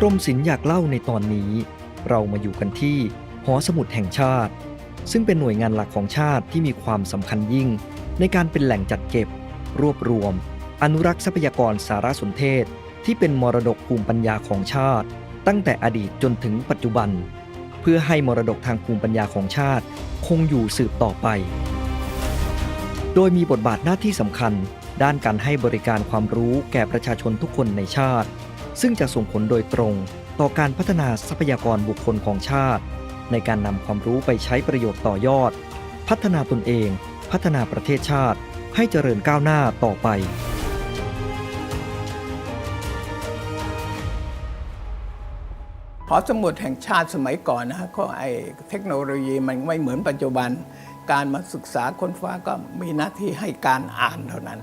กรมศิลป์อยากเล่าในตอนนี้ เรามาอยู่กันที่หอสมุดแห่งชาติ ซึ่งเป็นหน่วยงานหลักของชาติที่มีความสำคัญยิ่ง ในการเป็นแหล่งจัดเก็บ รวบรวม อนุรักษ์ทรัพยากรสารสนเทศ ที่เป็นมรดกภูมิปัญญาของชาติ ตั้งแต่อดีตจนถึงปัจจุบัน เพื่อให้มรดกทางภูมิปัญญาของชาติ คงอยู่สืบต่อไป โดยมีบทบาทหน้าที่สำคัญ ด้านการให้บริการความรู้แก่ประชาชนทุกคนในชาติ ซึ่งจะส่งผลโดยตรงต่อการพัฒนาทรัพยากรบุคคลของชาติ ในการนำความรู้ไปใช้ประโยชน์ต่อยอด พัฒนาตนเอง พัฒนาประเทศชาติ ให้เจริญก้าวหน้าต่อไปหอสมุดแห่งชาติสมัยก่อนนะฮะก็ไอเทคโนโลยีมันไม่เหมือนปัจจุบัน การมาศึกษาค้นฟ้าก็มีหน้าที่ให้การอ่านเท่านั้น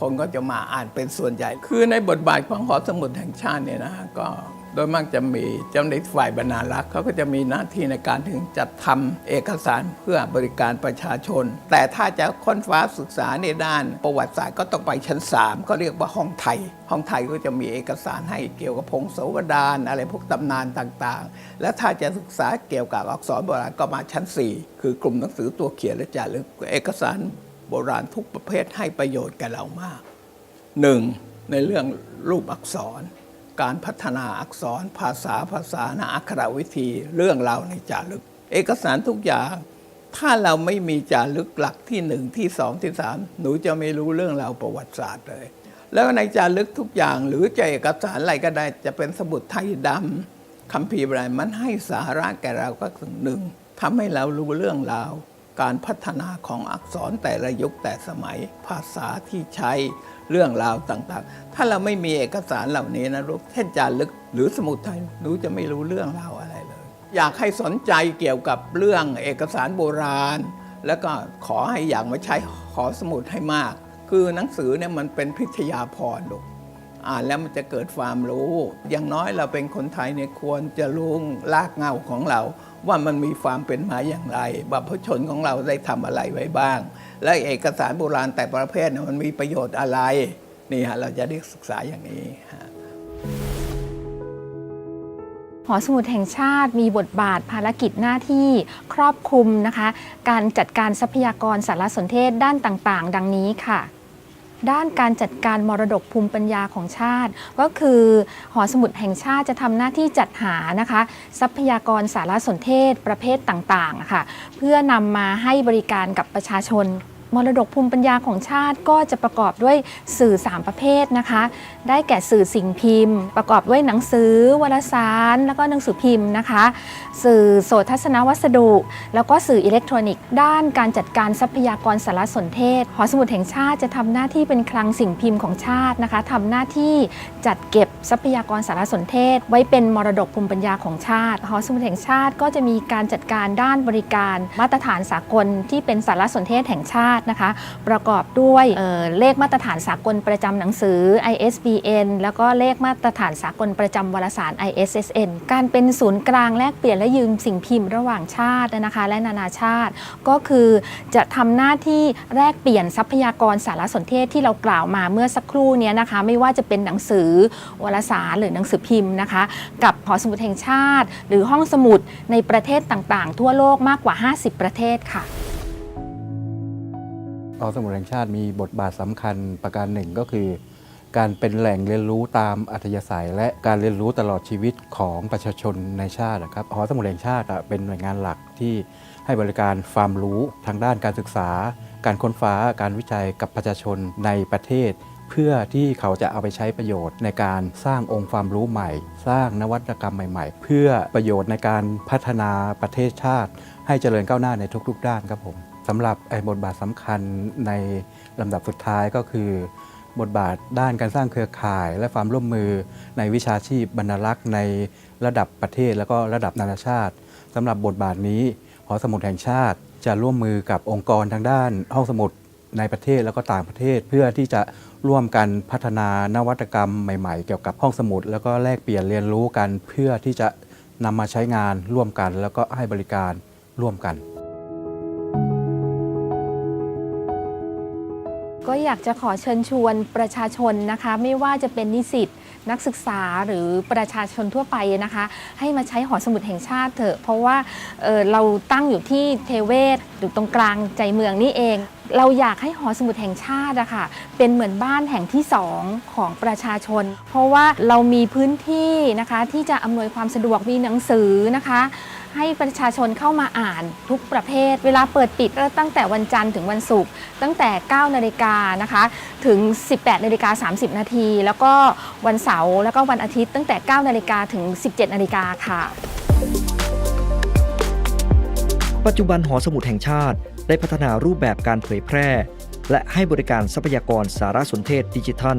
คนก็จะมาอ่านเป็นส่วนใหญ่ คือในบทบาทของหอสมุดแห่งชาติเนี่ยนะก็โดยมากจะมีเจ้าหน้าที่ฝ่ายบรรณารักษ์เขาก็จะมีหน้าที่ในการถึงจัดทำเอกสารเพื่อบริการประชาชน แต่ถ้าจะค้นฟ้าศึกษาในด้านประวัติศาสตร์ก็ต้องไปชั้น 3 ก็เรียกว่าห้องไทย ห้องไทยก็จะมีเอกสารให้เกี่ยวกับพงศาวดารอะไรพวกตำนานต่างๆ และถ้าจะศึกษาเกี่ยวกับอักษรโบราณก็มาชั้น 4 คือกลุ่มหนังสือตัวเขียนและจารึกเอกสาร โบราณทุกประเภทให้ประโยชน์แก่เรามากหนึ่งในเรื่องรูปอักษร การพัฒนาอักษรภาษาภาษานอักขรวิธีเรื่องราวในจารึก เอกสารทุกอย่าง ถ้าเราไม่มีจารึกหลักที่หนึ่งที่สองที่สามหนูจะไม่รู้เรื่องราวประวัติศาสตร์เลย แล้วในจารึกทุกอย่างหรือจะเอกสารอะไรก็ได้จะเป็นสมุดไทยดำคัมภีร์อะไรมันให้สาระแก่เราก็ถึงหนึ่งทำให้เรารู้เรื่องราว การพัฒนาของอักษรแต่ละยุคแต่สมัยภาษาที่ใช้เรื่องราวต่างๆ ถ้าเราไม่มีเอกสารเหล่านี้นะลูกเช่นจารึกหรือสมุดไทยหนูจะไม่รู้เรื่องราวอะไรเลย อยากให้สนใจเกี่ยวกับเรื่องเอกสารโบราณ แล้วก็ขอให้อยากมาใช้ขอสมุดให้มาก คือหนังสือเนี่ยมันเป็นพิทยาพรลูก อ่านแล้วมันจะเกิดความรู้ อย่างน้อยเราเป็นคนไทยเนี่ยควรจะรู้ลากเงาของเรา ว่ามันมีความเป็นมาอย่างไรบรรพชนของเราได้ทำอะไรไว้บ้าง และเอกสารโบราณแต่ประเภทเนี่ยมันมีประโยชน์อะไรนี่ฮะเราจะได้ศึกษาอย่างนี้ฮะหอสมุดแห่งชาติมีบทบาทภารกิจหน้าที่ครอบคลุมนะคะ การจัดการทรัพยากรสารสนเทศด้านต่างๆ ดังนี้ค่ะ ด้านการจัดการมรดกภูมิปัญญาของชาติ ก็คือหอสมุดแห่งชาติจะทำหน้าที่จัดหานะคะ ทรัพยากรสารสนเทศประเภทต่างๆะค่ะเพื่อนำมาให้บริการกับประชาชน มรดกภูมิปัญญาของชาติก็จะประกอบด้วยสื่อ 3 ประเภทนะคะ ได้แก่สื่อสิ่งพิมพ์ ประกอบด้วยหนังสือ วารสาร แล้วก็หนังสือพิมพ์นะคะ สื่อโสตทัศนวัสดุ แล้วก็สื่ออิเล็กทรอนิกส์ ด้านการจัดการทรัพยากรสารสนเทศหอสมุดแห่งชาติจะทำหน้าที่เป็นคลังสิ่งพิมพ์ของชาตินะคะทำหน้าที่จัดเก็บทรัพยากรสารสนเทศ ไว้เป็นมรดกภูมิปัญญาของชาติหอสมุดแห่งชาติก็จะมีการจัดการด้านบริการ มาตรฐานสากลที่เป็นสารสนเทศแห่งชาตินะคะ ประกอบด้วยเเลขมาตรฐานสากลประจำหนังสือ ISBN แล้วก็เลขมาตรฐานสากลประจำวารสาร ISSN การเป็นศูนย์กลางแลกเปลี่ยนและยืมสิ่งพิมพ์ระหว่างชาตินะคะ และนานาชาติ ก็คือจะทำหน้าที่แลกเปลี่ยนทรัพยากรสารสนเทศที่เรากล่าวมาเมื่อสักครู่นี้นะคะ ไม่ว่าจะเป็นหนังสือวารสารหรือหนังสือพิมพ์นะคะ กับหอสมุดแห่งชาติ หรือห้องสมุดในประเทศต่างๆ ทั่วโลกมากกว่า 50 ประเทศค่ะ อสมุดแห่งชาติมีบทบาทสำคัญประการหนึ่งก็คือ การเป็นแหล่งเรียนรู้ตามอัธยาศัย และการเรียนรู้ตลอดชีวิตของประชาชนในชาติครับหอสมุดแห่งชาติเป็นหน่วยงานหลักที่ให้บริการความรู้ทางด้านการศึกษา การค้นฟ้าการวิจัยกับประชาชนในประเทศ เพื่อที่เขาจะเอาไปใช้ประโยชน์ในการสร้างองค์ความรู้ใหม่ สร้างนวัตกรรมใหม่ ๆ เพื่อประโยชน์ในการพัฒนาประเทศชาติ ให้เจริญก้าวหน้าในทุก ๆ ด้านครับผม สำหรับไบทบาทสำคัญในลำดับสุดท้ายก็คือ บทบาทด้านการสร้างเครือข่าย และความร่วมมือในวิชาชีพบรรณรักษ์ในระดับประเทศ แล้วก็ระดับนานาชาติสำหรับบทบาทนี้หอสมุดแห่งชาติ จะร่วมมือกับองค์กรทางด้านห้องสมุดในประเทศแล้วก็ต่างประเทศ เพื่อที่จะร่วมกันพัฒนานวัตกรรมใหม่ๆ เกี่ยวกับห้องสมุด แล้วก็แลกเปลี่ยนเรียนรู้กัน เพื่อที่จะนำมาใช้งานร่วมกัน แล้วก็ให้บริการร่วมกัน อยากจะขอเชิญชวนประชาชนนะคะ ไม่ว่าจะเป็นนิสิตนักศึกษาหรือประชาชนทั่วไปนะคะ ให้มาใช้หอสมุดแห่งชาติเถอะ เพราะว่าเเราตั้งอยู่ที่เทเวศอยู่ตรงกลางใจเมืองนี่เอง เราอยากให้หอสมุดแห่งชาติอะค่ะเป็นเหมือนบ้านแห่งที่สองของประชาชน เพราะว่าเรามีพื้นที่นะคะที่จะอำนวยความสะดวกมีหนังสือนะคะ ให้ประชาชนเข้ามาอ่านทุกประเภท เวลาเปิดปิดก็ตั้งแต่วันจันทร์ถึงวันศุกร์ตั้งแต่ 9 นาฬิกานะคะถึง 18 นาฬิกา 30 นาที แล้วก็วันเสาร์แล้วก็วันอาทิตย์ตั้งแต่ 9 นาฬิกาถึง 17 นาฬิกาค่ะปัจจุบันหอสมุดแห่งชาติได้พัฒนารูปแบบการเผยแพร่ และให้บริการทรัพยากรสารสนเทศดิจิทัล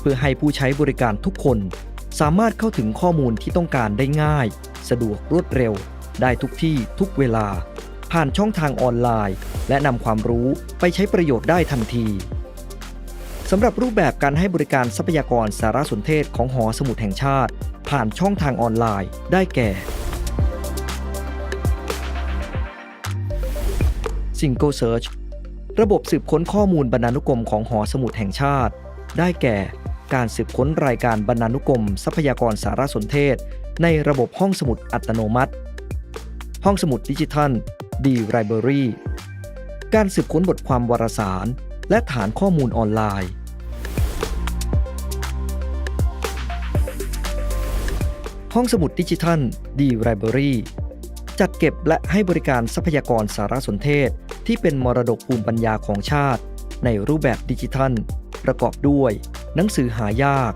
เพื่อให้ผู้ใช้บริการทุกคน สามารถเข้าถึงข้อมูลที่ต้องการได้ง่าย สะดวกรวดเร็ว ได้ทุกที่ทุกเวลา ผ่านช่องทางออนไลน์ และนำความรู้ไปใช้ประโยชน์ได้ทันทีสำหรับรูปแบบการให้บริการทรัพยากรสารสนเทศของหอสมุดแห่งชาติ ผ่านช่องทางออนไลน์ ได้แก่ Single Search ระบบสืบค้นข้อมูลบรรณานุกรมของหอสมุดแห่งชาติ ได้แก่การสืบค้นรายการบรรณานุกรม ทรัพยากรสารสนเทศ ในระบบห้องสมุดอัตโนมัติ ห้องสมุดดิจิทัล D Library การสืบค้นบทความวารสาร และฐานข้อมูลออนไลน์ ห้องสมุดดิจิทัล D Library จัดเก็บและให้บริการทรัพยากรสารสนเทศ ที่เป็นมรดกภูมิปัญญาของชาติ ในรูปแบบดิจิทัล ประกอบด้วย หนังสือหายาก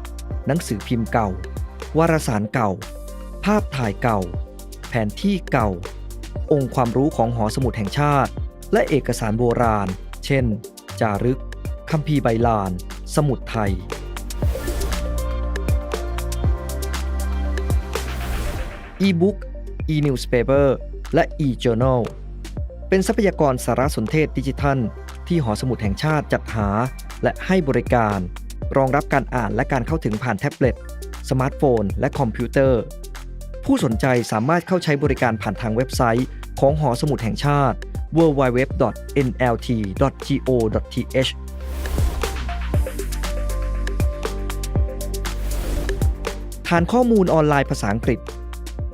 หนังสือพิมพ์เก่า วารสารเก่า ภาพถ่ายเก่า แผนที่เก่า องค์ความรู้ของหอสมุดแห่งชาติ และเอกสารโบราณ เช่น จารึก คัมภีร์ใบลาน สมุดไทย e-book e-newspaper และ e-journal เป็นทรัพยากรสารสนเทศดิจิทัล ที่หอสมุดแห่งชาติจัดหา และให้บริการ รองรับการอ่านและการเข้าถึงผ่านแท็บเล็ต สมาร์ทโฟน และคอมพิวเตอร์ ผู้สนใจสามารถเข้าใช้บริการผ่านทางเว็บไซต์ ของหอสมุดแห่งชาติ www.nlt.go.th ฐานข้อมูลออนไลน์ภาษาอังกฤษ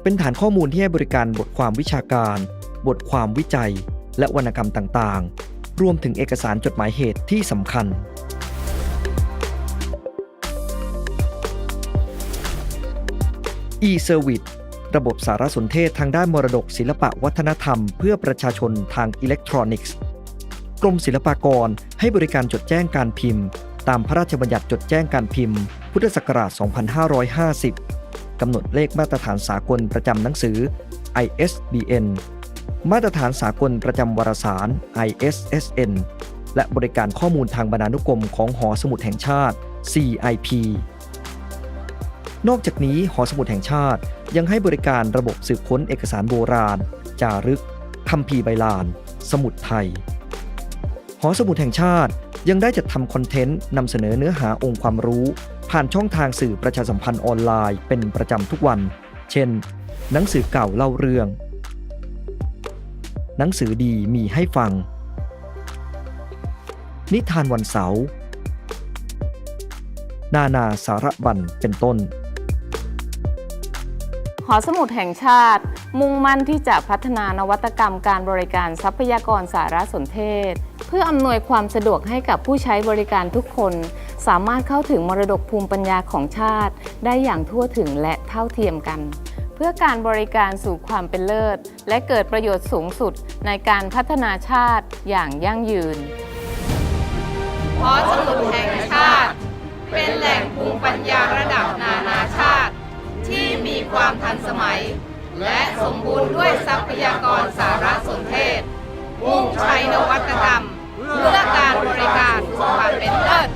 เป็นฐานข้อมูลที่ให้บริการบทความวิชาการ บทความวิจัย และวรรณกรรมต่างๆ รวมถึงเอกสารจดหมายเหตุที่สำคัญ e-service ระบบสารสนเทศทางด้านมรดกศิลปะวัฒนธรรม เพื่อประชาชนทางอิเล็กทรอนิกส์ กรมศิลปากรให้บริการจดแจ้งการพิมพ์ ตามพระราชบัญญัติจดแจ้งการพิมพ์ พุทธศักราช 2550 กำหนดเลขมาตรฐานสากลประจำหนังสือ ISBN มาตรฐานสากลประจำวารสาร ISSN และบริการข้อมูลทางบรรณานุกรมของหอสมุดแห่งชาติ CIP นอกจากนี้หอสมุดแห่งชาติยังให้บริการระบบสืบค้นเอกสารโบราณ จารึกคัมภีร์ใบลาน สมุดไทย หอสมุดแห่งชาติยังได้จัดทำคอนเทนต์นำเสนอเนื้อหาองค์ความรู้ ผ่านช่องทางสื่อประชาสัมพันธ์ออนไลน์เป็นประจำทุกวัน เช่น หนังสือเก่าเล่าเรื่อง หนังสือดีมีให้ฟัง นิทานวันเสาร์นานาสารบัญเป็นต้น หอสมุดแห่งชาติ มุ่งมั่นที่จะพัฒนานวัตกรรมการบริการทรัพยากรสารสนเทศ เพื่ออำนวยความสะดวกให้กับผู้ใช้บริการทุกคน สามารถเข้าถึงมรดกภูมิปัญญาของชาติ ได้อย่างทั่วถึงและเท่าเทียมกัน เพื่อการบริการสู่ความเป็นเลิศ และเกิดประโยชน์สูงสุดในการพัฒนาชาติอย่างยั่งยืนหอสมุดแห่งชาติ เป็นแหล่งภูมิปัญญาระดับ ความทันสมัย และสมบูรณ์ด้วยทรัพยากรสารสนเทศมุ่งใช้นวัตกรรม เพื่อการบริการความเป็นเลิศ